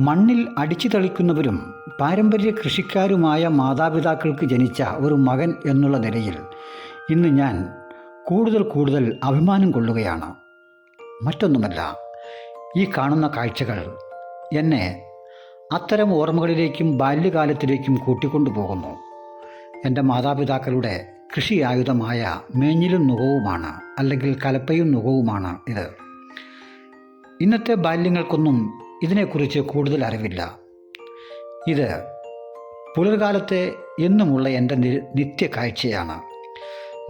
മണ്ണിൽ അടിച്ചു തളിക്കുന്നവരും പാരമ്പര്യ കൃഷിക്കാരുമായ മാതാപിതാക്കൾക്ക് ജനിച്ച ഒരു മകൻ എന്നുള്ള നിലയിൽ ഇന്ന് ഞാൻ കൂടുതൽ കൂടുതൽ അഭിമാനം കൊള്ളുകയാണ്. മറ്റൊന്നുമല്ല ഈ കാണുന്ന കാഴ്ചകൾ എന്നെ അത്തരം ഓർമ്മകളിലേക്കും ബാല്യകാലത്തിലേക്കും കൂട്ടിക്കൊണ്ടുപോകുന്നു എന്റെ മാതാപിതാക്കളുടെ കൃഷി ആയുധമായ മേഞ്ഞിലും നുകവുമാണ് അല്ലെങ്കിൽ കലപ്പയും നുകവുമാണ് ഇത്. ഇന്നത്തെ ബാല്യങ്ങൾക്കൊന്നും ഇതിനെക്കുറിച്ച് കൂടുതൽ അറിവില്ല. ഇത് പുലർകാലത്തെ എന്നുമുള്ള എന്റെ നിത്യ കാഴ്ചയാണ്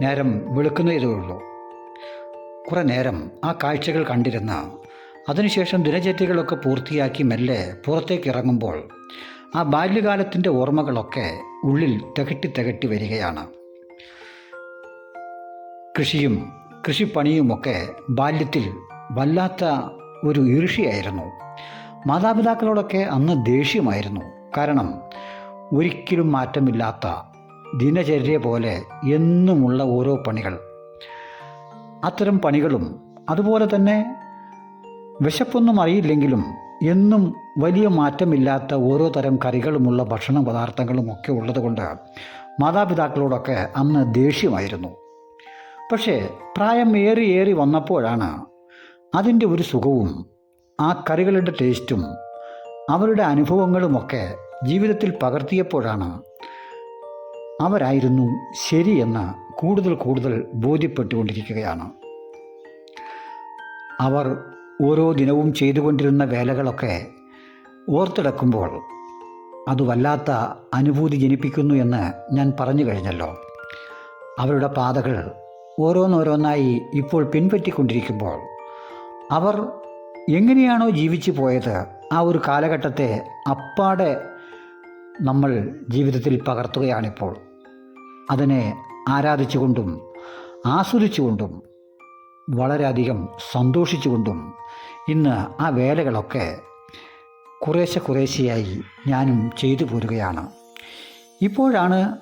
നേരം വെളുക്കുന്നതേ ഉള്ളൂ കുറേ നേരം ആ കാഴ്ചകൾ കണ്ടിരുന്ന അതിനുശേഷം ദിനചര്യകളൊക്കെ പൂർത്തിയാക്കി മെല്ലെ പുറത്തേക്ക് ഇറങ്ങുമ്പോൾ ആ ബാല്യകാലത്തിന്റെ ഓർമ്മകളൊക്കെ ഉള്ളിൽ തികട്ടി തികട്ടി വരികയാണ്. കൃഷിയും കൃഷിപ്പണിയുമൊക്കെ ബാല്യത്തിൽ വല്ലാത്ത ഒരു ഈർഷ്യയായിരുന്നു മാതാപിതാക്കളോടൊക്കെ അന്ന് ദേഷ്യമായിരുന്നു. കാരണം ഒരിക്കലും മാറ്റമില്ലാത്ത ദിനചര്യ പോലെ എന്നുമുള്ള ഓരോ പണികൾ. അത്തരം പണികളും അതുപോലെ തന്നെ വിശപ്പൊന്നും അറിയില്ലെങ്കിലും എന്നും വലിയ മാറ്റമില്ലാത്ത ഓരോ തരം കറികളുമുള്ള ഭക്ഷണ പദാർത്ഥങ്ങളും ഒക്കെ ഉള്ളതുകൊണ്ട് മാതാപിതാക്കളോടൊക്കെ അന്ന് ദേഷ്യമായിരുന്നു. പക്ഷേ പ്രായം ഏറി ഏറി വന്നപ്പോഴാണ് അതിന്റെ ഒരു സുഖവും ആ കറികളുടെ ടേസ്റ്റും അവരുടെ അനുഭവങ്ങളുമൊക്കെ ജീവിതത്തിൽ പകർത്തിയപ്പോഴാണ് അവരായിരുന്നു ശരിയെന്ന് കൂടുതൽ കൂടുതൽ ബോധ്യപ്പെട്ടുകൊണ്ടിരിക്കുകയാണ്. അവർ ഓരോ ദിനവും ചെയ്തുകൊണ്ടിരുന്ന വേലകളൊക്കെ ഓർത്തെടുക്കുമ്പോൾ അത് വല്ലാത്ത അനുഭൂതി ജനിപ്പിക്കുന്നു എന്ന് ഞാൻ പറഞ്ഞു കഴിഞ്ഞല്ലോ. അവരുടെ പാതകൾ ഓരോന്നോരോന്നായി ഇപ്പോൾ പിൻപറ്റിക്കൊണ്ടിരിക്കുമ്പോൾ അവർ എങ്ങനെയാണോ ജീവിച്ചു പോയത് ആ ഒരു കാലഘട്ടത്തെ അപ്പാടെ നമ്മൾ ജീവിതത്തിൽ പകർത്തുകയാണിപ്പോൾ. അതിനെ ആരാധിച്ചുകൊണ്ടും ആസ്വദിച്ചുകൊണ്ടും വളരെയധികം സന്തോഷിച്ചുകൊണ്ടും ഇന്ന് ആ വേലകളൊക്കെ കുറേശ്ശെ കുറേശ്ശെയായി ഞാനും ചെയ്തു പോരുകയാണ്. ഇപ്പോഴാണ്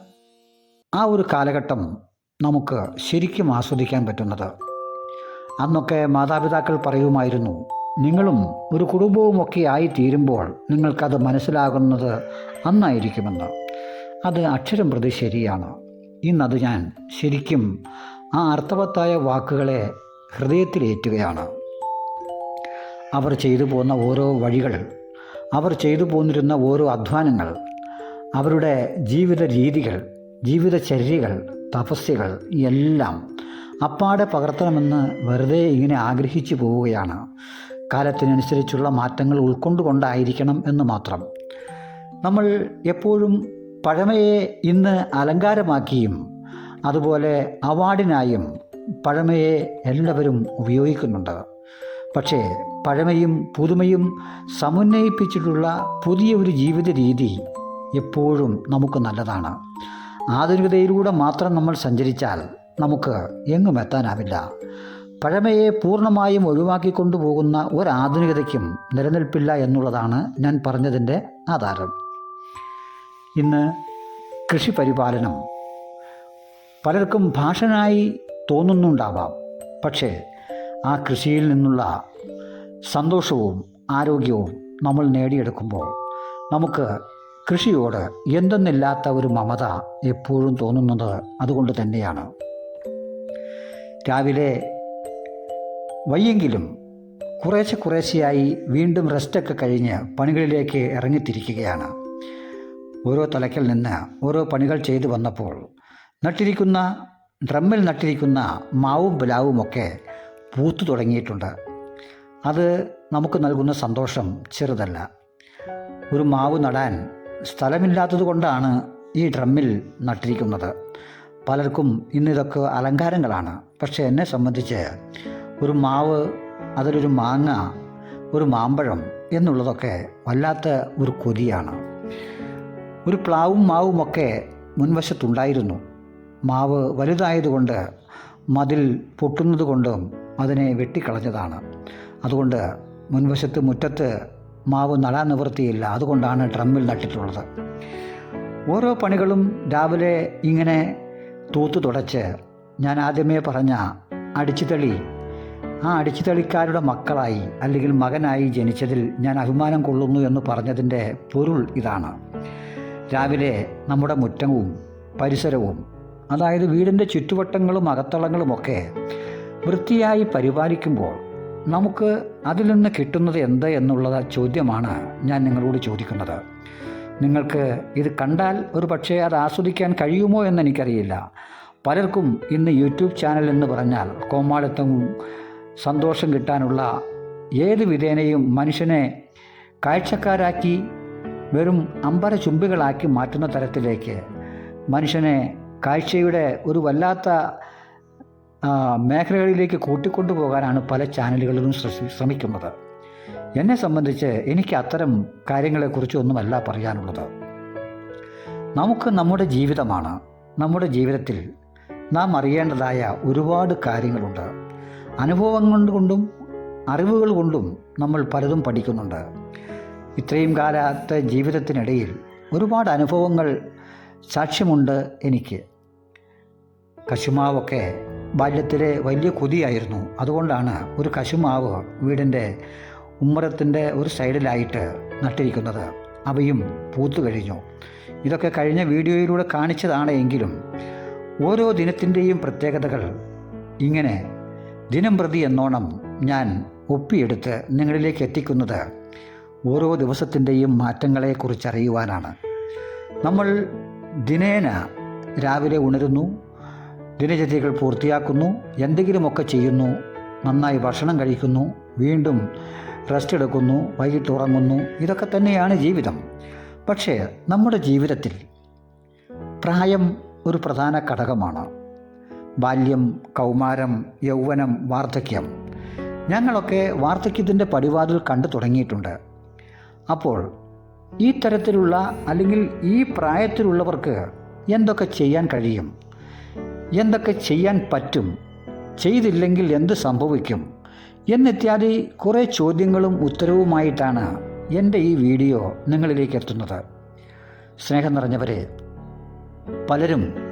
ആ ഒരു കാലഘട്ടം നമുക്ക് ശരിക്കും ആസ്വദിക്കാൻ പറ്റുന്നത്. അന്നൊക്കെ മാതാപിതാക്കൾ പറയുമായിരുന്നു നിങ്ങളും ഒരു കുടുംബവുമൊക്കെ ആയി തീരുമ്പോൾ നിങ്ങൾക്കത് മനസ്സിലാകുന്നത് അന്നായിരിക്കുമെന്ന് അത് അക്ഷരം പ്രതി ശരിയാണ്. ഇന്നത് ഞാൻ ശരിക്കും ആ അർത്ഥവത്തായ വാക്കുകളെ ഹൃദയത്തിലേറ്റുകയാണ്. അവർ ചെയ്തു പോകുന്ന ഓരോ വഴികൾ അവർ ചെയ്തു പോന്നിരുന്ന ഓരോ അധ്വാനങ്ങൾ അവരുടെ ജീവിത രീതികൾ ജീവിതചര്യകൾ തപസ്യകൾ എല്ലാം അപ്പാടെ പകർത്തണമെന്ന് വെറുതെ ഇങ്ങനെ ആഗ്രഹിച്ചു പോവുകയാണ്. കാലത്തിനനുസരിച്ചുള്ള മാറ്റങ്ങൾ ഉൾക്കൊണ്ടുകൊണ്ടായിരിക്കണം എന്ന് മാത്രം. നമ്മൾ എപ്പോഴും പഴമയെ ഇന്ന് അലങ്കാരമാക്കിയും അതുപോലെ അവാർഡിനായും പഴമയെ എല്ലാവരും ഉപയോഗിക്കുന്നുണ്ട്. പക്ഷേ പഴമയും പുതുമയും സമന്വയിപ്പിച്ചിട്ടുള്ള പുതിയ ഒരു ജീവിത രീതി എപ്പോഴും നമുക്ക് നല്ലതാണ്. ആധുനികതയിലൂടെ മാത്രം നമ്മൾ സഞ്ചരിച്ചാൽ നമുക്ക് എങ്ങും എത്താനാവില്ല. പഴമയെ പൂർണമായും ഒഴിവാക്കി കൊണ്ടുപോകുന്ന ഒരാധുനികതയ്ക്കും നിലനിൽപ്പില്ല എന്നുള്ളതാണ് ഞാൻ പറഞ്ഞതിന്റെ ആധാരം. ഇന്ന് കൃഷി പരിപാലനം പലർക്കും ഭാഷനായി തോന്നുന്നുണ്ടാവാം. പക്ഷേ ആ കൃഷിയിൽ നിന്നുള്ള സന്തോഷവും ആരോഗ്യവും നമ്മൾ നേടിയെടുക്കുമ്പോൾ നമുക്ക് കൃഷിയോട് എന്തെന്നില്ലാത്ത ഒരു മമത എപ്പോഴും തോന്നുന്നത് അതുകൊണ്ട് തന്നെയാണ്. രാവിലെ വയ്യെങ്കിലും കുറേശ്ശെ കുറേശ്ശെയായി വീണ്ടും റെസ്റ്റൊക്കെ കഴിഞ്ഞ് പണികളിലേക്ക് ഇറങ്ങിത്തിരിക്കുകയാണ്. ഓരോ തലയ്ക്കൽ നിന്ന് ഓരോ പണികൾ ചെയ്തു വന്നപ്പോൾ നട്ടിരിക്കുന്ന ഡ്രമ്മിൽ നട്ടിരിക്കുന്ന മാവും ബലാവുമൊക്കെ പൂത്തു തുടങ്ങിയിട്ടുണ്ട്. അത് നമുക്ക് നൽകുന്ന സന്തോഷം ചെറുതല്ല. ഒരു മാവ് നടാൻ സ്ഥലമില്ലാത്തതുകൊണ്ടാണ് ഈ ഡ്രമ്മിൽ നട്ടിരിക്കുന്നത്. പലർക്കും ഇന്നിതൊക്കെ അലങ്കാരങ്ങളാണ്. പക്ഷേ എന്നെ സംബന്ധിച്ച് ഒരു മാവ് അതിലൊരു മാങ്ങ ഒരു മാമ്പഴം എന്നുള്ളതൊക്കെ വല്ലാത്ത ഒരു കൊതിയാണ്. ഒരു പ്ലാവും മാവുമൊക്കെ മുൻവശത്തുണ്ടായിരുന്നു. മാവ് വലുതായതുകൊണ്ട് മതിൽ പൊട്ടുന്നത് കൊണ്ടും അതിനെ വെട്ടിക്കളഞ്ഞതാണ്. അതുകൊണ്ട് മുൻവശത്ത് മുറ്റത്ത് മാവ് നടാൻ നിവൃത്തിയില്ല. അതുകൊണ്ടാണ് ഡ്രമ്മിൽ നട്ടിട്ടുള്ളത്. ഓരോ പണികളും രാവിലെ ഇങ്ങനെ തൂത്തു തുടച്ച് ഞാൻ ആദ്യമേ പറഞ്ഞ അടിച്ചുതളി ആ അടിച്ചുതളിക്കാരുടെ മക്കളായി അല്ലെങ്കിൽ മകനായി ജനിച്ചതിൽ ഞാൻ അഭിമാനം കൊള്ളുന്നു എന്ന് പറഞ്ഞതിന്റെ പൊരുൾ ഇതാണ്. രാവിലെ നമ്മുടെ മുറ്റവും പരിസരവും അതായത് വീടിന്റെ ചുറ്റുവട്ടങ്ങളും അകത്തളങ്ങളുമൊക്കെ വൃത്തിയായി പരിപാലിക്കുമ്പോൾ നമുക്ക് അതിൽ നിന്ന് കിട്ടുന്നത് എന്ത് എന്നുള്ള ചോദ്യമാണ് ഞാൻ നിങ്ങളോട് ചോദിക്കുന്നത്. നിങ്ങൾക്ക് ഇത് കണ്ടാൽ ഒരു പക്ഷേ അത് ആസ്വദിക്കാൻ കഴിയുമോ എന്ന് എനിക്കറിയില്ല. പലർക്കും ഇന്ന് യൂട്യൂബ് ചാനൽ എന്ന് പറഞ്ഞാൽ കോമാളിത്തവും സന്തോഷം കിട്ടാനുള്ള ഏത് വിധേനയും മനുഷ്യനെ കാഴ്ചക്കാരാക്കി വെറും അമ്പര ചുംബികളാക്കി മാറ്റുന്ന തരത്തിലേക്ക് മനുഷ്യനെ കാഴ്ചയുടെ ഒരു വല്ലാത്ത മേഖലകളിലേക്ക് കൂട്ടിക്കൊണ്ടു പോകാനാണ് പല ചാനലുകളിലും ശ്രമിക്കുന്നത്. എന്നെ സംബന്ധിച്ച് എനിക്ക് അത്തരം കാര്യങ്ങളെക്കുറിച്ച് ഒന്നുമല്ല പറയാനുള്ളത്. നമുക്ക് നമ്മുടെ ജീവിതമാണ്. നമ്മുടെ ജീവിതത്തിൽ നാം അറിയേണ്ടതായ ഒരുപാട് കാര്യങ്ങളുണ്ട്. അനുഭവങ്ങൾ കൊണ്ടും അറിവുകൾ കൊണ്ടും നമ്മൾ പലതും പഠിക്കുന്നുണ്ട്. ഇത്രയും കാലത്തെ ജീവിതത്തിനിടയിൽ ഒരുപാട് അനുഭവങ്ങൾ സാക്ഷ്യമുണ്ട് എനിക്ക്. കശുമാവൊക്കെ ബാല്യത്തിലെ വലിയ കൊതിയായിരുന്നു. അതുകൊണ്ടാണ് ഒരു കശുമാവ് വീടിന്റെ ഉമ്മറത്തിന്റെ ഒരു സൈഡിലായിട്ട് നട്ടിരിക്കുന്നത്. അവയും പൂത്തു കഴിഞ്ഞു. ഇതൊക്കെ കഴിഞ്ഞ വീഡിയോയിലൂടെ കാണിച്ചതാണ് എങ്കിലും ഓരോ ദിനത്തിന്റെയും പ്രത്യേകതകൾ ഇങ്ങനെ ദിനം പ്രതി എന്നോണം ഞാൻ ഒപ്പിയെടുത്ത് നിങ്ങളിലേക്ക് എത്തിക്കുന്നത് ഓരോ ദിവസത്തിന്റെയും മാറ്റങ്ങളെക്കുറിച്ചറിയുവാനാണ്. നമ്മൾ ദിനേന രാവിലെ ഉണരുന്നു ദിനചര്യകൾ പൂർത്തിയാക്കുന്നു എന്തെങ്കിലുമൊക്കെ ചെയ്യുന്നു നന്നായി ഭക്ഷണം കഴിക്കുന്നു വീണ്ടും റെസ്റ്റ് എടുക്കുന്നു വൈകിട്ട് ഉറങ്ങുന്നു ഇതൊക്കെ തന്നെയാണ് ജീവിതം. പക്ഷേ നമ്മുടെ ജീവിതത്തിൽ പ്രായം ഒരു പ്രധാന ഘടകമാണ്. ബാല്യം കൗമാരം യൗവനം വാർദ്ധക്യം. ഞങ്ങളൊക്കെ വാർദ്ധക്യത്തിന്റെ പടിവാതിൽ കണ്ടു തുടങ്ങിയിട്ടുണ്ട്. അപ്പോൾ ഈ തരത്തിലുള്ള അല്ലെങ്കിൽ ഈ പ്രായത്തിലുള്ളവർക്ക് എന്തൊക്കെ ചെയ്യാൻ കഴിയും? എന്തൊക്കെ ചെയ്യാൻ പറ്റും? ചെയ്തില്ലെങ്കിൽ എന്ത് സംഭവിക്കും? എന്നിത്യാദി കുറേ ചോദ്യങ്ങളും ഉത്തരവുമായിട്ടാണ് എന്റെ ഈ വീഡിയോ നിങ്ങളിലേക്ക് എത്തുന്നത്. സ്നേഹം നിറഞ്ഞവരെ പലരും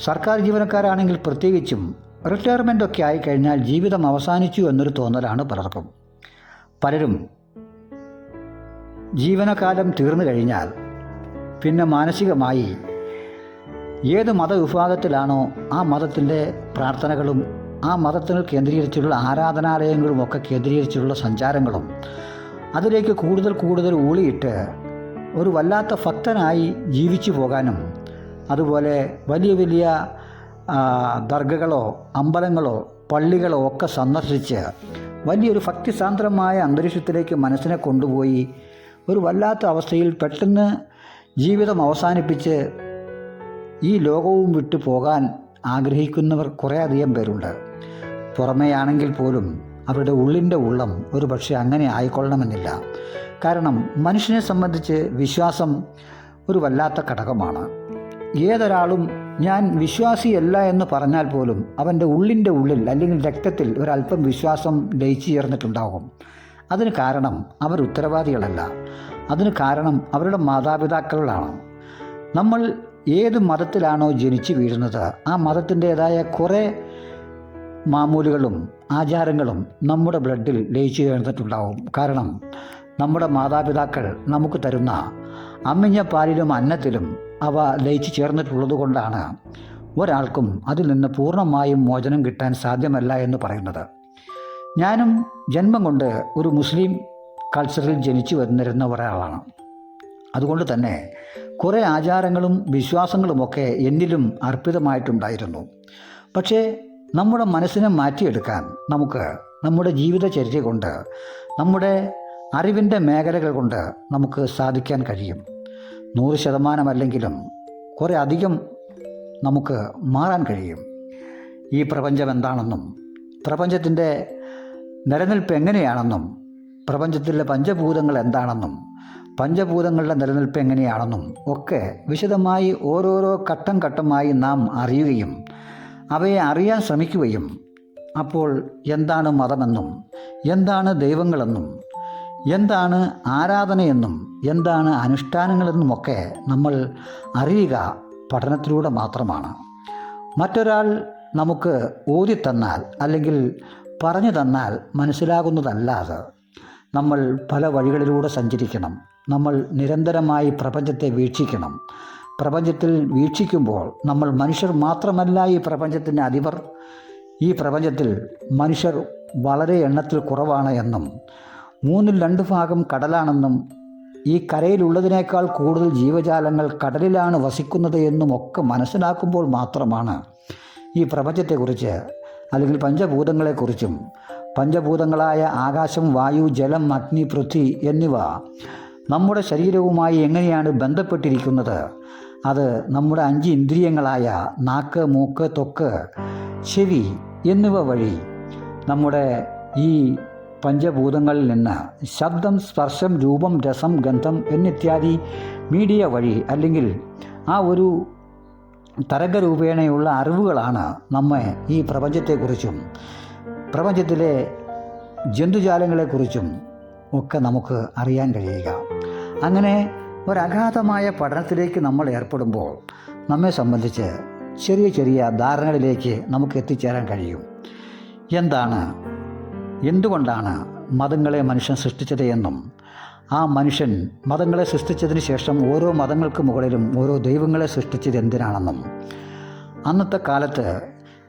സർക്കാർ ജീവനക്കാരാണെങ്കിൽ പ്രത്യേകിച്ചും റിട്ടയർമെന്റ് ഒക്കെ ആയിക്കഴിഞ്ഞാൽ ജീവിതം അവസാനിച്ചു എന്നൊരു തോന്നലാണ് പലർക്കും. പലരും ജീവനകാലം തീർന്നു കഴിഞ്ഞാൽ പിന്നെ മാനസികമായി ഏത് മതവിഭാഗത്തിലാണോ ആ മതത്തിന്റെ പ്രാർത്ഥനകളും ആ മതത്തിന് കേന്ദ്രീകരിച്ചുള്ള ആരാധനാലയങ്ങളും ഒക്കെ കേന്ദ്രീകരിച്ചുള്ള സഞ്ചാരങ്ങളും അതിലേക്ക് കൂടുതൽ കൂടുതൽ ഊളിയിട്ട് ഒരു വല്ലാത്ത ഭക്തനായി ജീവിച്ചു പോകാനും അതുപോലെ വലിയ വലിയ ദർഗകളോ അമ്പലങ്ങളോ പള്ളികളോ ഒക്കെ സന്ദർശിച്ച് വലിയൊരു ഭക്തിസാന്ദ്രമായ അന്തരീക്ഷത്തിലേക്ക് മനസ്സിനെ കൊണ്ടുപോയി ഒരു വല്ലാത്ത അവസ്ഥയിൽ പെട്ടെന്ന് ജീവിതം അവസാനിപ്പിച്ച് ഈ ലോകവും വിട്ടു പോകാൻ ആഗ്രഹിക്കുന്നവർ കുറേയധികം പേരുണ്ട്. പുറമേയാണെങ്കിൽ പോലും അവരുടെ ഉള്ളിന്റെ ഉള്ളം ഒരു പക്ഷേ അങ്ങനെ ആയിക്കൊള്ളണമെന്നില്ല. കാരണം മനുഷ്യനെ സംബന്ധിച്ച് വിശ്വാസം ഒരു വല്ലാത്ത ഘടകമാണ്. ഏതൊരാളും ഞാൻ വിശ്വാസിയല്ല എന്ന് പറഞ്ഞാൽ പോലും അവന്റെ ഉള്ളിന്റെ ഉള്ളിൽ അല്ലെങ്കിൽ രക്തത്തിൽ ഒരല്പം വിശ്വാസം ലയിച്ചു ചേർന്നിട്ടുണ്ടാകും. അതിന് കാരണം അവർ ഉത്തരവാദികളല്ല. അതിന് കാരണം അവരുടെ മാതാപിതാക്കളാണ്. നമ്മൾ ഏത് മതത്തിലാണോ ജനിച്ചു വീഴുന്നത് ആ മതത്തിന്റേതായ കുറേ മാമൂലുകളും ആചാരങ്ങളും നമ്മുടെ ബ്ലഡിൽ ലയിച്ചു ചേർന്നിട്ടുണ്ടാവും കാരണം നമ്മുടെ മാതാപിതാക്കൾ നമുക്ക് തരുന്ന അമ്മിഞ്ഞ പാലിലും അന്നത്തിലും അവ ലയിച്ചു ചേർന്നിട്ടുള്ളത് കൊണ്ടാണ് ഒരാൾക്കും അതിൽ നിന്ന് പൂർണമായും മോചനം കിട്ടാൻ സാധ്യമല്ല എന്ന് പറയുന്നത്. ഞാനും ജന്മം കൊണ്ട് ഒരു മുസ്ലിം കൾച്ചറിൽ ജനിച്ചു വന്നിരുന്ന ഒരാളാണ്. അതുകൊണ്ട് തന്നെ കുറേ ആചാരങ്ങളും വിശ്വാസങ്ങളുമൊക്കെ എന്നിലും അർപ്പിതമായിട്ടുണ്ടായിരുന്നു. പക്ഷേ നമ്മുടെ മനസ്സിനെ മാറ്റിയെടുക്കാൻ നമുക്ക് നമ്മുടെ ജീവിതചര്യ കൊണ്ട് നമ്മുടെ അറിവിന്റെ മേഖലകൾ കൊണ്ട് നമുക്ക് സാധിക്കാൻ കഴിയും. നൂറ് ശതമാനമല്ലെങ്കിലും കുറേ അധികം നമുക്ക് മാറാൻ കഴിയും. ഈ പ്രപഞ്ചം എന്താണെന്നും പ്രപഞ്ചത്തിന്റെ നിലനിൽപ്പ് എങ്ങനെയാണെന്നും പ്രപഞ്ചത്തിലെ പഞ്ചഭൂതങ്ങൾ എന്താണെന്നും പഞ്ചഭൂതങ്ങളുടെ നിലനിൽപ്പ് എങ്ങനെയാണെന്നും ഒക്കെ വിശദമായി ഓരോരോ ഘട്ടം ഘട്ടമായി നാം അറിയുകയും അവയെ അറിയാൻ ശ്രമിക്കുകയും അപ്പോൾ എന്താണ് മതമെന്നും എന്താണ് ദൈവങ്ങളെന്നും എന്താണ് ആരാധനയെന്നും എന്താണ് അനുഷ്ഠാനങ്ങളെന്നുമൊക്കെ നമ്മൾ അറിയുക പഠനത്തിലൂടെ മാത്രമാണ്. മറ്റൊരാൾ നമുക്ക് ഓതിത്തന്നാൽ അല്ലെങ്കിൽ പറഞ്ഞു തന്നാൽ മനസ്സിലാകുന്നതല്ലാതെ നമ്മൾ പല വഴികളിലൂടെ സഞ്ചരിക്കണം. നമ്മൾ നിരന്തരമായി പ്രപഞ്ചത്തെ വീക്ഷിക്കണം. പ്രപഞ്ചത്തിൽ വീക്ഷിക്കുമ്പോൾ നമ്മൾ മനുഷ്യർ മാത്രമല്ല ഈ പ്രപഞ്ചത്തിന്റെ അധിപർ. ഈ പ്രപഞ്ചത്തിൽ മനുഷ്യർ വളരെ എണ്ണത്തിൽ കുറവാണ് എന്നും മൂന്നിൽ രണ്ട് ഭാഗം കടലാണെന്നും ഈ കരയിലുള്ളതിനേക്കാൾ കൂടുതൽ ജീവജാലങ്ങൾ കടലിലാണ് വസിക്കുന്നത് എന്നും ഒക്കെ മനസ്സിലാക്കുമ്പോൾ മാത്രമാണ് ഈ പ്രപഞ്ചത്തെക്കുറിച്ച് അല്ലെങ്കിൽ പഞ്ചഭൂതങ്ങളെക്കുറിച്ചും പഞ്ചഭൂതങ്ങളായ ആകാശം വായു ജലം അഗ്നി പൃഥ്വി എന്നിവ നമ്മുടെ ശരീരവുമായി എങ്ങനെയാണ് ബന്ധപ്പെട്ടിരിക്കുന്നത്? അത് നമ്മുടെ അഞ്ച് ഇന്ദ്രിയങ്ങളായ നാക്ക് മൂക്ക് തൊക്ക് ചെവി എന്നിവ വഴി നമ്മുടെ ഈ പഞ്ചഭൂതങ്ങളിൽ നിന്ന് ശബ്ദം സ്പർശം രൂപം രസം ഗന്ധം എന്നിത്യാദി മീഡിയ വഴി അല്ലെങ്കിൽ ആ ഒരു തരംഗരൂപേണയുള്ള അറിവുകളാണ് നമ്മെ ഈ പ്രപഞ്ചത്തെക്കുറിച്ചും പ്രപഞ്ചത്തിലെ ജന്തുജാലങ്ങളെക്കുറിച്ചും ഒക്കെ നമുക്ക് അറിയാൻ കഴിയുക. അങ്ങനെ ഒരഗാധമായ പഠനത്തിലേക്ക് നമ്മൾ ഏർപ്പെടുമ്പോൾ നമ്മെ സംബന്ധിച്ച് ചെറിയ ചെറിയ ധാരണകളിലേക്ക് നമുക്ക് എത്തിച്ചേരാൻ കഴിയും. എന്താണ് എന്തുകൊണ്ടാണ് മതങ്ങളെ മനുഷ്യൻ സൃഷ്ടിച്ചത് എന്നും? ആ മനുഷ്യൻ മതങ്ങളെ സൃഷ്ടിച്ചതിന് ശേഷം ഓരോ മതങ്ങൾക്ക് മുകളിലും ഓരോ ദൈവങ്ങളെ സൃഷ്ടിച്ചത് എന്തിനാണെന്നും? അന്നത്തെ കാലത്ത്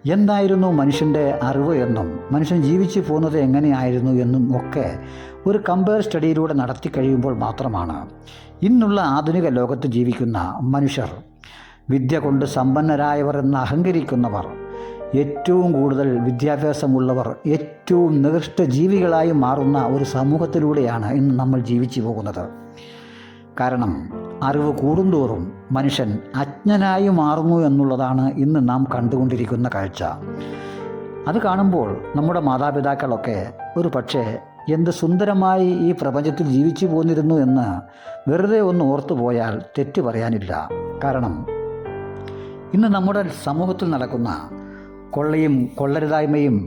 എന്തായിരുന്നു മനുഷ്യന്റെ അറിവ് എന്നും മനുഷ്യൻ ജീവിച്ചു പോകുന്നത് എങ്ങനെയായിരുന്നു എന്നും ഒക്കെ ഒരു കമ്പയർ സ്റ്റഡിയിലൂടെ നടത്തി കഴിയുമ്പോൾ മാത്രമാണ് ഇന്നുള്ള ആധുനിക ലോകത്ത് ജീവിക്കുന്ന മനുഷ്യർ വിദ്യ കൊണ്ട് സമ്പന്നരായവർ എന്ന് അഹങ്കരിക്കുന്നവർ ഏറ്റവും കൂടുതൽ വിദ്യാഭ്യാസമുള്ളവർ ഏറ്റവും നികൃഷ്ട ജീവികളായി മാറുന്ന ഒരു സമൂഹത്തിലൂടെയാണ് ഇന്ന് നമ്മൾ ജീവിച്ചു പോകുന്നത്. കാരണം അറിവ് കൂടുന്തോറും മനുഷ്യൻ അജ്ഞനായി മാറുന്നു എന്നുള്ളതാണ് ഇന്ന് നാം കണ്ടുകൊണ്ടിരിക്കുന്ന കാഴ്ച. അത് കാണുമ്പോൾ നമ്മുടെ മാതാപിതാക്കളൊക്കെ ഒരു പക്ഷേ എന്ത് സുന്ദരമായി ഈ പ്രപഞ്ചത്തിൽ ജീവിച്ചു പോന്നിരുന്നു എന്ന് വെറുതെ ഒന്ന് ഓർത്തു പോയാൽ തെറ്റ് പറയാനില്ല. കാരണം ഇന്ന് നമ്മുടെ സമൂഹത്തിൽ നടക്കുന്ന കൊള്ളയും കൊള്ളരുതായ്മയും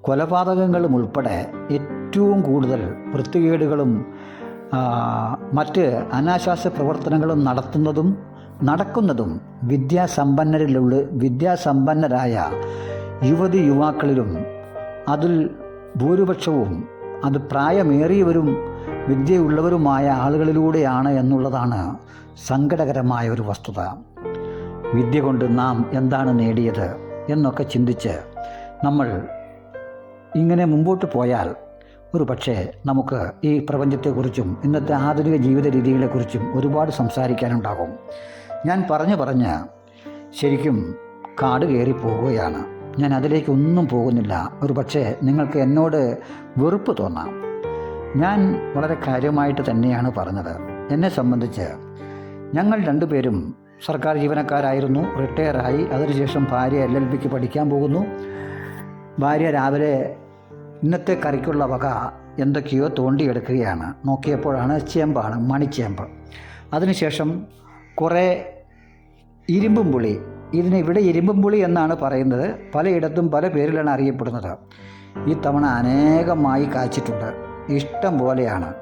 കൊലപാതകങ്ങളും ഉൾപ്പെടെ ഏറ്റവും കൂടുതൽ വൃത്തികേടുകളും മറ്റ് അനാശാസ്യ പ്രവർത്തനങ്ങളും നടത്തുന്നതും നടക്കുന്നതും വിദ്യാസമ്പന്നരിലുള്ള വിദ്യാസമ്പന്നരായ യുവതി യുവാക്കളിലും അതിൽ ഭൂരിപക്ഷവും അത് പ്രായമേറിയവരും വിദ്യയുള്ളവരുമായ ആളുകളിലൂടെയാണ് എന്നുള്ളതാണ് സങ്കടകരമായ ഒരു വസ്തുത. വിദ്യ കൊണ്ട് നാം എന്താണ് നേടിയത്? എന്നൊക്കെ ചിന്തിച്ച് നമ്മൾ ഇങ്ങനെ മുമ്പോട്ട് പോയാൽ ഒരു പക്ഷേ നമുക്ക് ഈ പ്രപഞ്ചത്തെക്കുറിച്ചും ഇന്നത്തെ ആധുനിക ജീവിത രീതികളെക്കുറിച്ചും ഒരുപാട് സംസാരിക്കാനുണ്ടാകും. ഞാൻ പറഞ്ഞു പറഞ്ഞ് ശരിക്കും കാട് കയറി പോവുകയാണ്. ഞാൻ അതിലേക്കൊന്നും പോകുന്നില്ല. ഒരു പക്ഷേ നിങ്ങൾക്ക് എന്നോട് വെറുപ്പ് തോന്നാം. ഞാൻ വളരെ കാര്യമായിട്ട് തന്നെയാണ് പറഞ്ഞത്. എന്നെ സംബന്ധിച്ച് ഞങ്ങൾ രണ്ടുപേരും സർക്കാർ ജീവനക്കാരായിരുന്നു. റിട്ടയറായി. അതിനുശേഷം ഭാര്യ എൽ എൽ ബിക്ക് പഠിക്കാൻ പോകുന്നു. ഭാര്യ രാവിലെ ഇന്നത്തെ കറിക്കുള്ള വക എന്തൊക്കെയോ തോണ്ടിയെടുക്കുകയാണ്. നോക്കിയപ്പോഴാണ് ചേമ്പാണ് മണിച്ചേമ്പ്. അതിനുശേഷം കുറേ ഇരുമ്പും പുളി. ഇതിന് ഇവിടെ ഇരുമ്പും പുളി എന്നാണ് പറയുന്നത്. പലയിടത്തും പല പേരിലാണ് അറിയപ്പെടുന്നത്. ഈ തവണ അനേകമായി കായ്ച്ചിട്ടുണ്ട് ഇഷ്ടം പോലെയാണ്.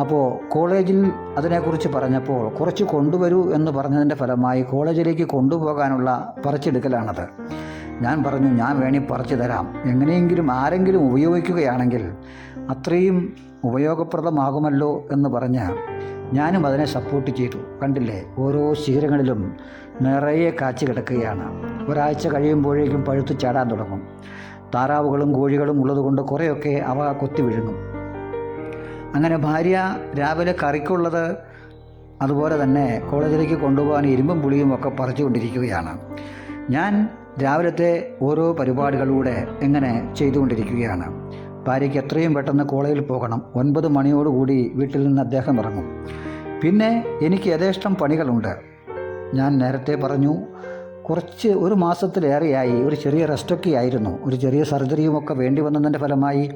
അപ്പോൾ കോളേജിൽ അതിനെക്കുറിച്ച് പറഞ്ഞപ്പോൾ കുറച്ച് കൊണ്ടുവരൂ എന്ന് പറഞ്ഞതിന്റെ ഫലമായി കോളേജിലേക്ക് കൊണ്ടുപോകാനുള്ള പറിച്ചെടുക്കലാണത്. ഞാൻ പറഞ്ഞു ഞാൻ വേണി പറിച്ചു തരാം. എങ്ങനെയെങ്കിലും ആരെങ്കിലും ഉപയോഗിക്കുകയാണെങ്കിൽ അത്രയും ഉപയോഗപ്രദമാകുമല്ലോ എന്ന് പറഞ്ഞ് ഞാനും അതിനെ സപ്പോർട്ട് ചെയ്തു. കണ്ടില്ലേ? ഓരോ ശിഖരങ്ങളിലും നിറയെ കാച്ചു കിടക്കുകയാണ്. ഒരാഴ്ച കഴിയുമ്പോഴേക്കും പഴുത്ത് ചാടാൻ തുടങ്ങും. താറാവുകളും കോഴികളും ഉള്ളതുകൊണ്ട് കുറേയൊക്കെ അവ കൊത്തി വിഴുങ്ങും. അങ്ങനെ ഭാര്യ രാവിലെ കറിക്കുള്ളത് അതുപോലെ തന്നെ കോളേജിലേക്ക് കൊണ്ടുപോകാൻ ഇരുമ്പും പുളിയും ഒക്കെ പറിച്ചുകൊണ്ടിരിക്കുകയാണ്. ഞാൻ രാവിലത്തെ ഓരോ പരിപാടികളിലൂടെ എങ്ങനെ ചെയ്തുകൊണ്ടിരിക്കുകയാണ്. ഭാര്യയ്ക്ക് എത്രയും പെട്ടെന്ന് കോളേജിൽ പോകണം. ഒൻപത് മണിയോടുകൂടി വീട്ടിൽ നിന്ന് അദ്ദേഹം ഇറങ്ങും. പിന്നെ എനിക്ക് യഥേഷ്ടം പണികളുണ്ട്. ഞാൻ നേരത്തെ പറഞ്ഞു കുറച്ച് ഒരു മാസത്തിലേറെയായി ഒരു ചെറിയ റെസ്റ്റൊക്കെ ആയിരുന്നു. ഒരു ചെറിയ സർജറിയുമൊക്കെ വേണ്ടി വന്നതിന്റെ ഫലമായി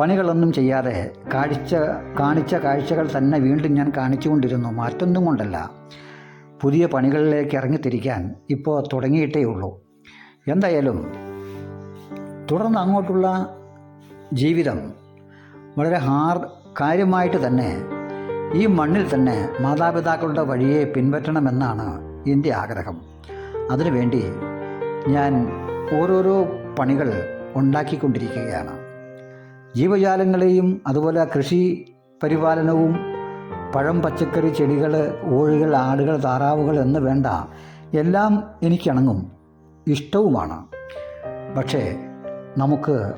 പണികളൊന്നും ചെയ്യാതെ കാഴ്ച കാണിച്ച കാഴ്ചകൾ തന്നെ വീണ്ടും ഞാൻ കാണിച്ചുകൊണ്ടിരുന്നു. മാറ്റൊന്നും കൊണ്ടല്ല. പുതിയ പണികളിലേക്ക് ഇറങ്ങിത്തിരിക്കാൻ ഇപ്പോൾ തുടങ്ങിയിട്ടേ ഉള്ളൂ. എന്തായാലും തുടർന്ന് അങ്ങോട്ടുള്ള ജീവിതം വളരെ ഹാർഡ് കാര്യമായിട്ട് തന്നെ ഈ മണ്ണിൽ തന്നെ മാതാപിതാക്കളുടെ വഴിയെ പിൻപറ്റണമെന്നാണ് എന്റെ ആഗ്രഹം. അതിനുവേണ്ടി ഞാൻ ഓരോരോ പണികൾ ഉണ്ടാക്കിക്കൊണ്ടിരിക്കുകയാണ്. ജീവജാലങ്ങളെയും അതുപോലെ കൃഷി പരിപാലനവും പഴം പച്ചക്കറി ചെടികൾ ഓഴികൾ ആടുകൾ താറാവുകൾ എന്ന് വേണ്ട എല്ലാം എനിക്കിണങ്ങും. ഇഷ്ടവുമാണ്. പക്ഷേ നമുക്ക്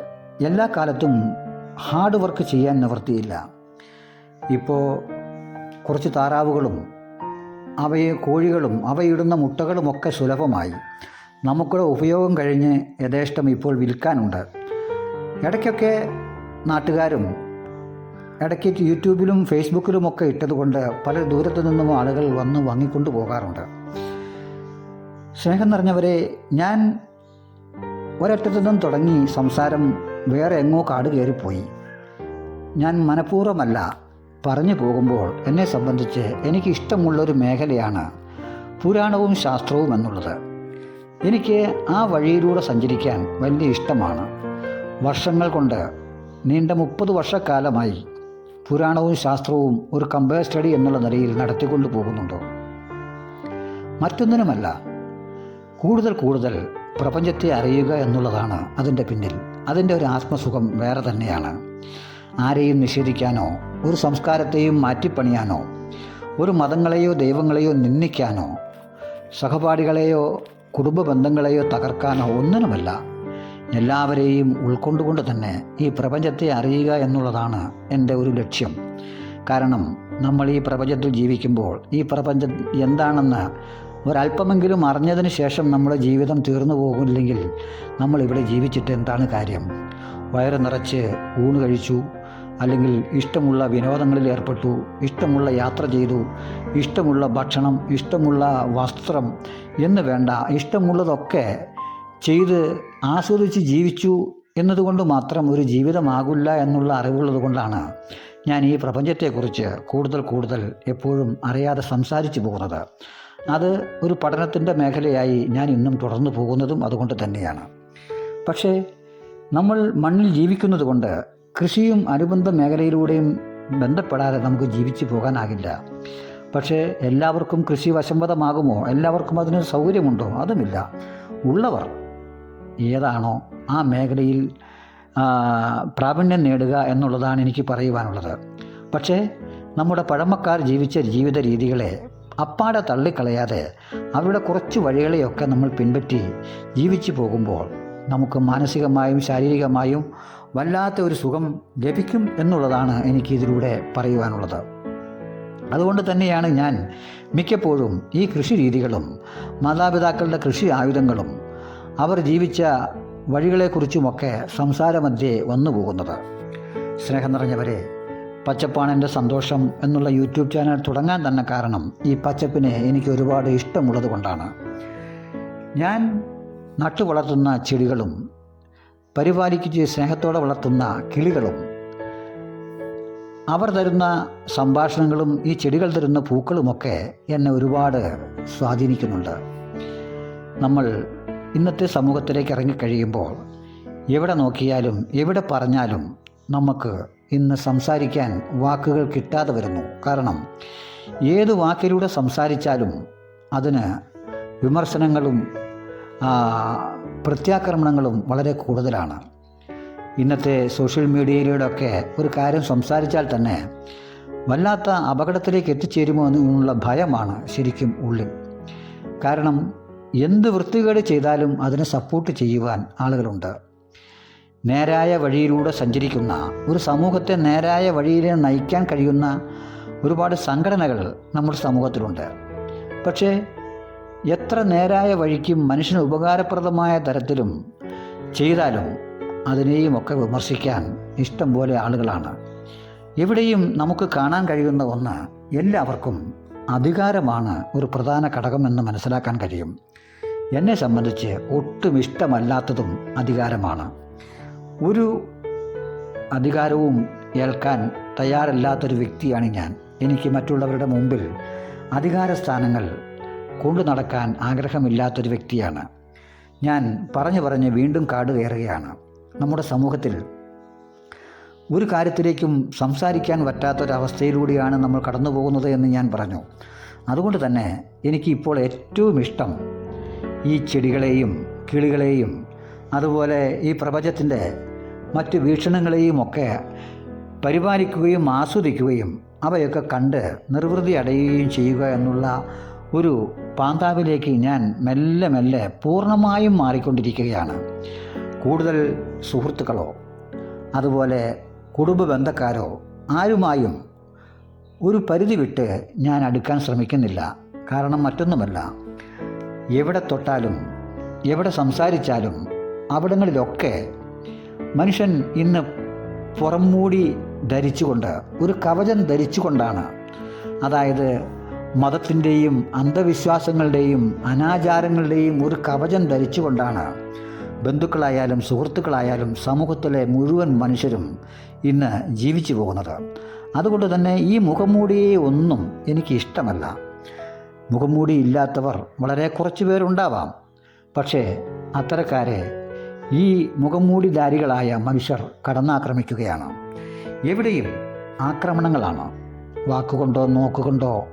എല്ലാ കാലത്തും ഹാർഡ് വർക്ക് ചെയ്യാൻ നിവൃത്തിയില്ല. ഇപ്പോൾ കുറച്ച് താറാവുകളും അവയെ കോഴികളും അവയിടുന്ന മുട്ടകളുമൊക്കെ സുലഭമായി. നമുക്കുള്ള ഉപയോഗം കഴിഞ്ഞ് യഥേഷ്ടം ഇപ്പോൾ വിൽക്കാനുണ്ട്. ഇടയ്ക്കൊക്കെ നാട്ടുകാരും ഇടയ്ക്ക് യൂട്യൂബിലും ഫേസ്ബുക്കിലുമൊക്കെ ഇട്ടതുകൊണ്ട് പല ദൂരത്തു നിന്നും ആളുകൾ വന്ന് വാങ്ങിക്കൊണ്ട് പോകാറുണ്ട്. സ്നേഹം നിറഞ്ഞവരെ ഞാൻ ഒരറ്റത്തു നിന്നും തുടങ്ങി സംസാരം വേറെ എങ്ങോ കാട് കയറിപ്പോയി. ഞാൻ മനഃപൂർവമല്ല പറഞ്ഞു പോകുമ്പോൾ എന്നെ സംബന്ധിച്ച് എനിക്ക് ഇഷ്ടമുള്ളൊരു മേഖലയാണ് പുരാണവും ശാസ്ത്രവും എന്നുള്ളത്. എനിക്ക് ആ വഴിയിലൂടെ സഞ്ചരിക്കാൻ വലിയ ഇഷ്ടമാണ്. വർഷങ്ങൾ കൊണ്ട് നീണ്ട മുപ്പത് വർഷക്കാലമായി പുരാണവും ശാസ്ത്രവും ഒരു കമ്പയർ സ്റ്റഡി എന്നുള്ള നിലയിൽ നടത്തിക്കൊണ്ടു പോകുന്നുണ്ടോ? മറ്റൊന്നിനുമല്ല കൂടുതൽ കൂടുതൽ പ്രപഞ്ചത്തെ അറിയുക എന്നുള്ളതാണ് അതിന്റെ പിന്നിൽ. അതിന്റെ ഒരു ആത്മസുഖം വേറെ തന്നെയാണ്. ആരെയും നിഷേധിക്കാനോ ഒരു സംസ്കാരത്തെയും മാറ്റിപ്പണിയാനോ ഒരു മതങ്ങളെയോ ദൈവങ്ങളെയോ നിന്ദിക്കാനോ സഹപാഠികളെയോ കുടുംബ ബന്ധങ്ങളെയോ തകർക്കാനോ ഒന്നിനുമല്ല. എല്ലാവരെയും ഉൾക്കൊണ്ടുകൊണ്ട് തന്നെ ഈ പ്രപഞ്ചത്തെ അറിയുക എന്നുള്ളതാണ് എന്റെ ഒരു ലക്ഷ്യം. കാരണം നമ്മൾ ഈ പ്രപഞ്ചത്തിൽ ജീവിക്കുമ്പോൾ ഈ പ്രപഞ്ചം എന്താണെന്ന് ഒരല്പമെങ്കിലും അറിഞ്ഞതിന് ശേഷം നമ്മുടെ ജീവിതം തീർന്നു പോകില്ലെങ്കിൽ നമ്മൾ ഇവിടെ ജീവിച്ചിട്ട് എന്താണ് കാര്യം? വയറ് നിറച്ച് ഊണ് കഴിച്ചു അല്ലെങ്കിൽ ഇഷ്ടമുള്ള വിനോദങ്ങളിൽ ഏർപ്പെട്ടു ഇഷ്ടമുള്ള യാത്ര ചെയ്തു ഇഷ്ടമുള്ള ഭക്ഷണം ഇഷ്ടമുള്ള വസ്ത്രം എന്ന് വേണ്ട ഇഷ്ടമുള്ളതൊക്കെ ചെയ്ത് ആസ്വദിച്ച് ജീവിച്ചു എന്നതുകൊണ്ട് മാത്രം ഒരു ജീവിതമാകില്ല എന്നുള്ള അറിവുള്ളത് കൊണ്ടാണ് ഞാൻ ഈ പ്രപഞ്ചത്തെക്കുറിച്ച് കൂടുതൽ കൂടുതൽ എപ്പോഴും അറിയാതെ സംസാരിച്ചു പോകുന്നത്. അത് ഒരു പഠനത്തിന്റെ മേഖലയായി ഞാൻ ഇന്നും തുടർന്നു പോകുന്നതും അതുകൊണ്ട് തന്നെയാണ്. പക്ഷേ നമ്മൾ മണ്ണിൽ ജീവിക്കുന്നത് കൊണ്ട് കൃഷിയും അനുബന്ധ മേഖലയിലൂടെയും ബന്ധപ്പെടാതെ നമുക്ക് ജീവിച്ചു പോകാനാകില്ല. പക്ഷേ എല്ലാവർക്കും കൃഷി വശംവദമാകുമോ എല്ലാവർക്കും അതിന് സൗകര്യമുണ്ടോ? അതുമില്ല. ഉള്ളവർ ഏതാണോ ആ മേഖലയിൽ പ്രാവീണ്യം നേടുക എന്നുള്ളതാണ് എനിക്ക് പറയുവാനുള്ളത്. പക്ഷേ നമ്മുടെ പഴമക്കാർ ജീവിച്ച ജീവിത രീതികളെ അപ്പാടെ തള്ളിക്കളയാതെ അവരുടെ കുറച്ച് വഴികളെയൊക്കെ നമ്മൾ പിൻപറ്റി ജീവിച്ചു പോകുമ്പോൾ നമുക്ക് മാനസികമായും ശാരീരികമായും വല്ലാത്ത ഒരു സുഖം ലഭിക്കും എന്നുള്ളതാണ് എനിക്ക് ഇതിലൂടെ പറയുവാനുള്ളത്. അതുകൊണ്ട് തന്നെയാണ് ഞാൻ മിക്കപ്പോഴും ഈ കൃഷി രീതികളും മാതാപിതാക്കളുടെ കൃഷി ആയുധങ്ങളും അവർ ജീവിച്ച വഴികളെക്കുറിച്ചുമൊക്കെ സംസാരമധ്യേ വന്നു പോകുന്നത് സ്നേഹം നിറഞ്ഞവരെ പച്ചപ്പാണെന്റെ സന്തോഷം എന്നുള്ള യൂട്യൂബ് ചാനൽ തുടങ്ങാൻ തന്നെ കാരണം ഈ പച്ചപ്പിനെ എനിക്ക് ഒരുപാട് ഇഷ്ടമുള്ളത് കൊണ്ടാണ്. ഞാൻ നട്ടു വളർത്തുന്ന ചെടികളും പരിപാലിച്ച് സ്നേഹത്തോടെ വളർത്തുന്ന കിളികളും അവർ തരുന്ന സംഭാഷണങ്ങളും ഈ ചെടികൾ തരുന്ന പൂക്കളുമൊക്കെ എന്നെ ഒരുപാട് സ്വാധീനിക്കുന്നുണ്ട്. നമ്മൾ ഇന്നത്തെ സമൂഹത്തിലേക്ക് ഇറങ്ങിക്കഴിയുമ്പോൾ എവിടെ നോക്കിയാലും എവിടെ പറഞ്ഞാലും നമുക്ക് ഇന്ന് സംസാരിക്കാൻ വാക്കുകൾ കിട്ടാതെ വരുന്നു. കാരണം ഏത് വാക്കിലൂടെ സംസാരിച്ചാലും അതിന് വിമർശനങ്ങളും പ്രത്യാക്രമണങ്ങളും വളരെ കൂടുതലാണ്. ഇന്നത്തെ സോഷ്യൽ മീഡിയയിലൂടെയൊക്കെ ഒരു കാര്യം സംസാരിച്ചാൽ തന്നെ വല്ലാത്ത അപകടത്തിലേക്ക് എത്തിച്ചേരുമോ എന്നുള്ള ഭയമാണ് ശരിക്കും ഉള്ളിൽ. കാരണം എന്ത് വൃത്തികേട് ചെയ്താലും അതിനെ സപ്പോർട്ട് ചെയ്യുവാൻ ആളുകളുണ്ട്. നേരായ വഴിയിലൂടെ സഞ്ചരിക്കുന്ന ഒരു സമൂഹത്തെ നേരായ വഴിയിലെ നയിക്കാൻ കഴിയുന്ന ഒരുപാട് സംഘടനകൾ നമ്മുടെ സമൂഹത്തിലുണ്ട്. പക്ഷേ എത്ര നേരായ വഴിക്കും മനുഷ്യന് ഉപകാരപ്രദമായ തരത്തിലും ചെയ്താലും അതിനെയും ഒക്കെ വിമർശിക്കാൻ ഇഷ്ടം പോലെ ആളുകളാണ്. എവിടെയും നമുക്ക് കാണാൻ കഴിയുന്ന ഒന്ന് എല്ലാവർക്കും അധികാരമാണ് ഒരു പ്രധാന ഘടകമെന്ന് മനസ്സിലാക്കാൻ കഴിയും. എന്നെ സംബന്ധിച്ച് ഒട്ടും ഇഷ്ടമല്ലാത്തതും അധികാരമാണ്. ഒരു അധികാരവും ഏൽക്കാൻ തയ്യാറല്ലാത്തൊരു വ്യക്തിയാണ് ഞാൻ. എനിക്ക് മറ്റുള്ളവരുടെ മുമ്പിൽ അധികാര സ്ഥാനങ്ങൾ കൊണ്ടു നടക്കാൻ ആഗ്രഹമില്ലാത്തൊരു വ്യക്തിയാണ്. ഞാൻ പറഞ്ഞു പറഞ്ഞ് വീണ്ടും കാട് കയറുകയാണ്. നമ്മുടെ സമൂഹത്തിൽ ഒരു കാര്യത്തിലേക്കും സംസാരിക്കാൻ പറ്റാത്തൊരവസ്ഥയിലൂടെയാണ് നമ്മൾ കടന്നു പോകുന്നത് എന്ന് ഞാൻ പറഞ്ഞു. അതുകൊണ്ട് തന്നെ എനിക്ക് ഇപ്പോൾ ഏറ്റവും ഇഷ്ടം ഈ ചെടികളെയും കിളികളെയും അതുപോലെ ഈ പ്രപഞ്ചത്തിന്റെ മറ്റ് വീക്ഷണങ്ങളെയും ഒക്കെ പരിപാലിക്കുകയും ആസ്വദിക്കുകയും അവയൊക്കെ കണ്ട് നിർവൃതി അടയുകയും ചെയ്യുക എന്നുള്ള ഒരു പാന്താവിലേക്ക് ഞാൻ മെല്ലെ മെല്ലെ പൂർണമായും മാറിക്കൊണ്ടിരിക്കുകയാണ്. കൂടുതൽ സുഹൃത്തുക്കളോ അതുപോലെ കുടുംബ ബന്ധക്കാരോ ആരുമായും ഒരു പരിധി വിട്ട് ഞാൻ അടുക്കാൻ ശ്രമിക്കുന്നില്ല. കാരണം മറ്റൊന്നുമല്ല എവിടെ തൊട്ടാലും എവിടെ സംസാരിച്ചാലും അവിടങ്ങളിലൊക്കെ മനുഷ്യൻ ഇന്ന് പുറംമൂടി ധരിച്ചുകൊണ്ട് ഒരു കവചം ധരിച്ചുകൊണ്ടാണ്. അതായത് മതത്തിന്റെയും അന്ധവിശ്വാസങ്ങളുടെയും അനാചാരങ്ങളുടെയും ഒരു കവചം ധരിച്ചുകൊണ്ടാണ്. ബന്ധുക്കളായാലും സുഹൃത്തുക്കളായാലും സമൂഹത്തിലെ മുഴുവൻ മനുഷ്യരും ഇന്ന് ജീവിച്ചു പോകുന്നത്. അതുകൊണ്ട് തന്നെ ഈ മുഖംമൂടിയെ ഒന്നും എനിക്ക് ഇഷ്ടമല്ല മുഖംമൂടി ഇല്ലാത്തവർ വളരെ കുറച്ച് പേരുണ്ടാവാം. പക്ഷേ അത്തരക്കാരെ ഈ മുഖംമൂടിധാരികളായ മനുഷ്യർ കടന്നാക്രമിക്കുകയാണ്. എവിടെയും ആക്രമണങ്ങളാണ്. വാക്കുകൊണ്ടോ നോക്കുകൊണ്ടോ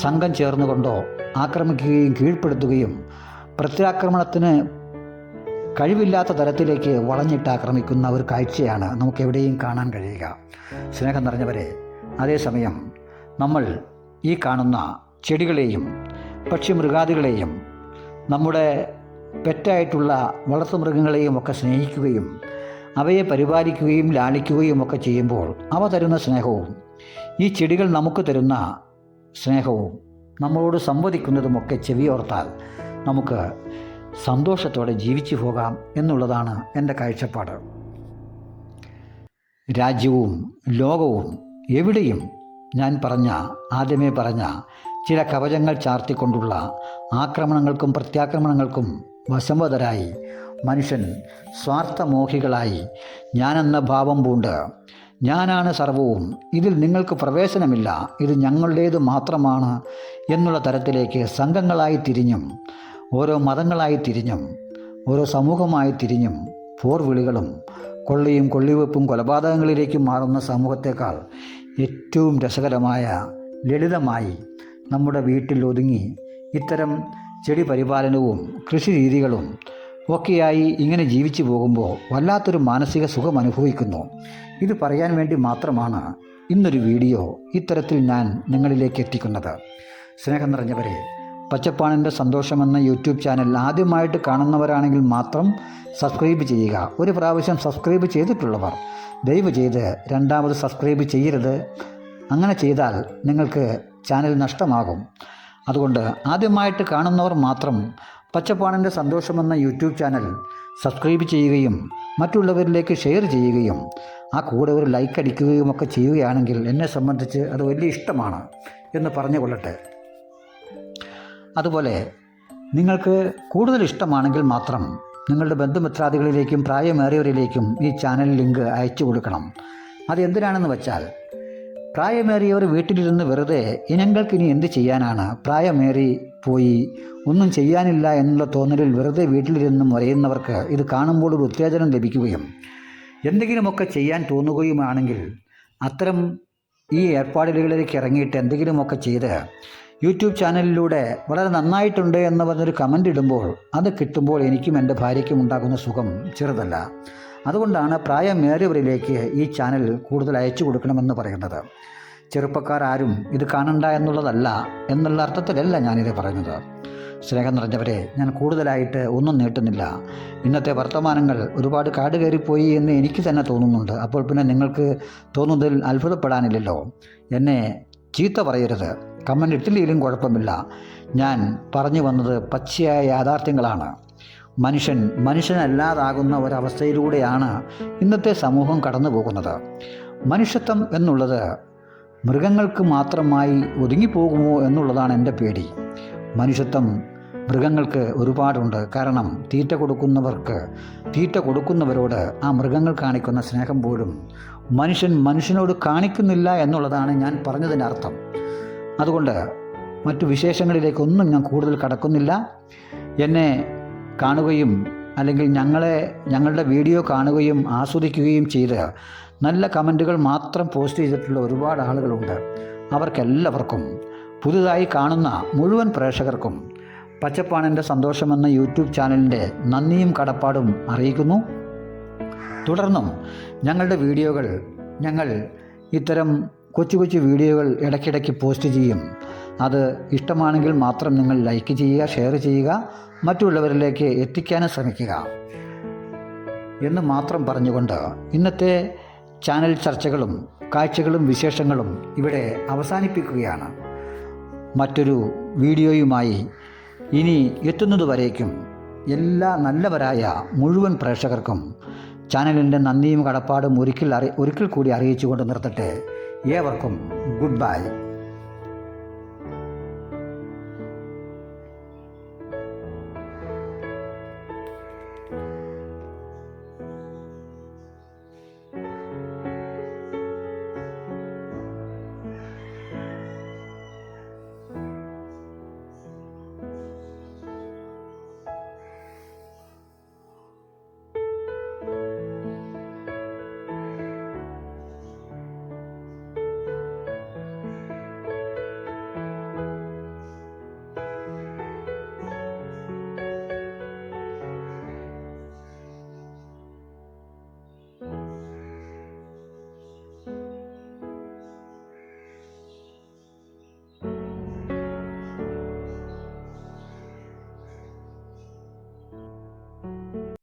സംഘം ചേർന്നുകൊണ്ടോ ആക്രമിക്കുകയും കീഴ്പ്പെടുത്തുകയും പ്രത്യാക്രമണത്തിന് കഴിവില്ലാത്ത തരത്തിലേക്ക് വളഞ്ഞിട്ട് ആക്രമിക്കുന്ന ഒരു കാഴ്ചയാണ് നമുക്ക് എവിടെയും കാണാൻ കഴിയുക. സ്നേഹം നിറഞ്ഞവരെ അതേസമയം നമ്മൾ ഈ കാണുന്ന ചെടികളെയും പക്ഷി മൃഗാദികളെയും നമ്മുടെ പെറ്റായിട്ടുള്ള വളർത്തുമൃഗങ്ങളെയും ഒക്കെ സ്നേഹിക്കുകയും അവയെ പരിപാലിക്കുകയും ലാളിക്കുകയും ഒക്കെ ചെയ്യുമ്പോൾ അവ തരുന്ന സ്നേഹവും ഈ ചെടികൾ നമുക്ക് തരുന്ന സ്നേഹവും നമ്മളോട് സംവദിക്കുന്നതുമൊക്കെ ചെവിയോർത്താൽ നമുക്ക് സന്തോഷത്തോടെ ജീവിച്ചു പോകാം എന്നുള്ളതാണ് എന്റെ കാഴ്ചപ്പാട്. രാജ്യവും ലോകവും എവിടെയും ഞാൻ പറഞ്ഞ ആദ്യമേ പറഞ്ഞ ചില കവചങ്ങൾ ചാർത്തിക്കൊണ്ടുള്ള ആക്രമണങ്ങൾക്കും പ്രത്യാക്രമണങ്ങൾക്കും വശംവതരായി മനുഷ്യൻ സ്വാർത്ഥമോഹികളായി ഞാനെന്ന ഭാവം പൂണ്ട്. ഞാനാണ് സർവവും. ഇതിൽ നിങ്ങൾക്ക് പ്രവേശനമില്ല. ഇത് ഞങ്ങളുടേത് മാത്രമാണ് എന്നുള്ള തരത്തിലേക്ക് സംഘങ്ങളായി തിരിഞ്ഞും ഓരോ മതങ്ങളായി തിരിഞ്ഞും ഓരോ സമൂഹമായി തിരിഞ്ഞും പോർവിളികളും കൊള്ളിയും കൊള്ളിവെപ്പും കൊലപാതകങ്ങളിലേക്കും മാറുന്ന സമൂഹത്തേക്കാൾ ഏറ്റവും രസകരമായ ലളിതമായി നമ്മുടെ വീട്ടിൽ ഒതുങ്ങി ഇത്തരം ചെടി പരിപാലനവും കൃഷി രീതികളും ഒക്കെയായി ഇങ്ങനെ ജീവിച്ചു പോകുമ്പോൾ വല്ലാത്തൊരു മാനസിക സുഖം അനുഭവിക്കുന്നു. ഇത് പറയാൻ വേണ്ടി മാത്രമാണ് ഇന്നൊരു വീഡിയോ ഇത്തരത്തിൽ ഞാൻ നിങ്ങളിലേക്ക് എത്തിക്കുന്നത്. സ്നേഹം നിറഞ്ഞവരെ പച്ചപ്പാണിന്റെ സന്തോഷമെന്ന യൂട്യൂബ് ചാനൽ ആദ്യമായിട്ട് കാണുന്നവരാണെങ്കിൽ മാത്രം സബ്സ്ക്രൈബ് ചെയ്യുക. ഒരു പ്രാവശ്യം സബ്സ്ക്രൈബ് ചെയ്തിട്ടുള്ളവർ ദയവ് ചെയ്ത് രണ്ടാമത് സബ്സ്ക്രൈബ് ചെയ്യരുത്. അങ്ങനെ ചെയ്താൽ നിങ്ങൾക്ക് ചാനൽ നഷ്ടമാകും. അതുകൊണ്ട് ആദ്യമായിട്ട് കാണുന്നവർ മാത്രം പച്ചപ്പാണിന്റെ സന്തോഷമെന്ന യൂട്യൂബ് ചാനൽ സബ്സ്ക്രൈബ് ചെയ്യുകയും മറ്റുള്ളവരിലേക്ക് ഷെയർ ചെയ്യുകയും ആ കൂടെ ഒരു ലൈക്ക് അടിക്കുകയും ഒക്കെ ചെയ്യുകയാണെങ്കിൽ എന്നെ സംബന്ധിച്ച് അത് വലിയ ഇഷ്ടമാണ് എന്ന് പറഞ്ഞു കൊള്ളട്ടെ അതുപോലെ നിങ്ങൾക്ക് കൂടുതൽ ഇഷ്ടമാണെങ്കിൽ മാത്രം നിങ്ങളുടെ ബന്ധുമിത്രാദികളിലേക്കും പ്രായമേറിയവരിലേക്കും ഈ ചാനൽ ലിങ്ക് അയച്ചു കൊടുക്കണം. അത് എന്തിനാണെന്ന് വെച്ചാൽ പ്രായമേറിയവർ വീട്ടിലിരുന്ന് വെറുതെ ഇനങ്ങൾക്ക് ഇനി എന്ത് ചെയ്യാനാണ്? പ്രായമേറി പോയി ഒന്നും ചെയ്യാനില്ല എന്നുള്ള തോന്നലിൽ വെറുതെ വീട്ടിലിരുന്ന് മുരയുന്നവർക്ക് ഇത് കാണുമ്പോൾ ഒരു ഉത്തേജനം ലഭിക്കുകയും എന്തെങ്കിലുമൊക്കെ ചെയ്യാൻ തോന്നുകയുമാണെങ്കിൽ അത്തരം ഈ ഏർപ്പാടുകളിലേക്ക് ഇറങ്ങിയിട്ട് എന്തെങ്കിലുമൊക്കെ ചെയ്ത് യൂട്യൂബ് ചാനലിലൂടെ വളരെ നന്നായിട്ടുണ്ട് എന്ന് പറഞ്ഞൊരു കമന്റ് ഇടുമ്പോൾ അത് കിട്ടുമ്പോൾ എനിക്കും എന്റെ ഭാര്യയ്ക്കും ഉണ്ടാകുന്ന സുഖം ചെറുതല്ല. അതുകൊണ്ടാണ് പ്രായമേറിയവരിലേക്ക് ഈ ചാനൽ കൂടുതൽ അയച്ചു കൊടുക്കണമെന്ന് പറയുന്നത്. ചെറുപ്പക്കാർ ആരും ഇത് കാണണ്ട എന്നുള്ളതല്ല എന്നുള്ള അർത്ഥത്തിലല്ല ഞാനിത് പറയുന്നത്. സ്നേഹം നിറഞ്ഞവരെ ഞാൻ കൂടുതലായിട്ട് ഒന്നും നീട്ടുന്നില്ല. ഇന്നത്തെ വർത്തമാനങ്ങൾ ഒരുപാട് കാട് കയറിപ്പോയി എന്ന് എനിക്ക് തന്നെ തോന്നുന്നുണ്ട്. അപ്പോൾ പിന്നെ നിങ്ങൾക്ക് തോന്നുന്നതിൽ അത്ഭുതപ്പെടാനില്ലല്ലോ. എന്നെ ചീത്ത പറയരുത്. കമന്റ് ഇട്ടില്ലെങ്കിലും കുഴപ്പമില്ല. ഞാൻ പറഞ്ഞു വന്നത് പച്ചയായ യാഥാർത്ഥ്യങ്ങളാണ്. മനുഷ്യൻ മനുഷ്യനല്ലാതാകുന്ന ഒരവസ്ഥയിലൂടെയാണ് ഇന്നത്തെ സമൂഹം കടന്നു പോകുന്നത് മനുഷ്യത്വം എന്നുള്ളത് മൃഗങ്ങൾക്ക് മാത്രമായി ഒതുങ്ങിപ്പോകുമോ എന്നുള്ളതാണ് എന്റെ പേടി. മനുഷ്യത്വം മൃഗങ്ങൾക്ക് ഒരുപാടുണ്ട്. കാരണം തീറ്റ കൊടുക്കുന്നവർക്ക് തീറ്റ കൊടുക്കുന്നവരോട് ആ മൃഗങ്ങൾ കാണിക്കുന്ന സ്നേഹം പോലും മനുഷ്യൻ മനുഷ്യനോട് കാണിക്കുന്നില്ല എന്നുള്ളതാണ് ഞാൻ പറഞ്ഞതിന്റെ അർത്ഥം. അതുകൊണ്ട് മറ്റു വിശേഷങ്ങളിലേക്കൊന്നും ഞാൻ കൂടുതൽ കടക്കുന്നില്ല. എന്നെ കാണുകയും അല്ലെങ്കിൽ ഞങ്ങളെ ഞങ്ങളുടെ വീഡിയോ കാണുകയും ആസ്വദിക്കുകയും ചെയ്ത് നല്ല കമന്റുകൾ മാത്രം പോസ്റ്റ് ചെയ്തിട്ടുള്ള ഒരുപാട് ആളുകളുണ്ട്. അവർക്കെല്ലാവർക്കും പുതുതായി കാണുന്ന മുഴുവൻ പ്രേക്ഷകർക്കും പച്ചപ്പാണന്റെ സന്തോഷമെന്ന യൂട്യൂബ് ചാനലിന്റെ നന്ദിയും കടപ്പാടും അറിയിക്കുന്നു. തുടർന്നും ഞങ്ങളുടെ വീഡിയോകൾ ഞങ്ങൾ ഇത്തരം കൊച്ചു കൊച്ചു വീഡിയോകൾ ഇടയ്ക്കിടയ്ക്ക് പോസ്റ്റ് ചെയ്യും. അത് ഇഷ്ടമാണെങ്കിൽ മാത്രം നിങ്ങൾ ലൈക്ക് ചെയ്യുക ഷെയർ ചെയ്യുക മറ്റുള്ളവരിലേക്ക് എത്തിക്കാനും ശ്രമിക്കുക. എന്ന് മാത്രം പറഞ്ഞുകൊണ്ട് ഇന്നത്തെ ചാനൽ ചർച്ചകളും കാഴ്ചകളും വിശേഷങ്ങളും ഇവിടെ അവസാനിപ്പിക്കുകയാണ്. മറ്റൊരു വീഡിയോയുമായി ഇനി എത്തുന്നതുവരേക്കും എല്ലാ നല്ലവരായ മുഴുവൻ പ്രേക്ഷകർക്കും ചാനലിന്റെ നന്ദിയും കടപ്പാടും ഒരിക്കൽ അറി ഒരിക്കൽ കൂടി അറിയിച്ചുകൊണ്ട് നിർത്തട്ടെ. ഏവർക്കും ഗുഡ് ബൈ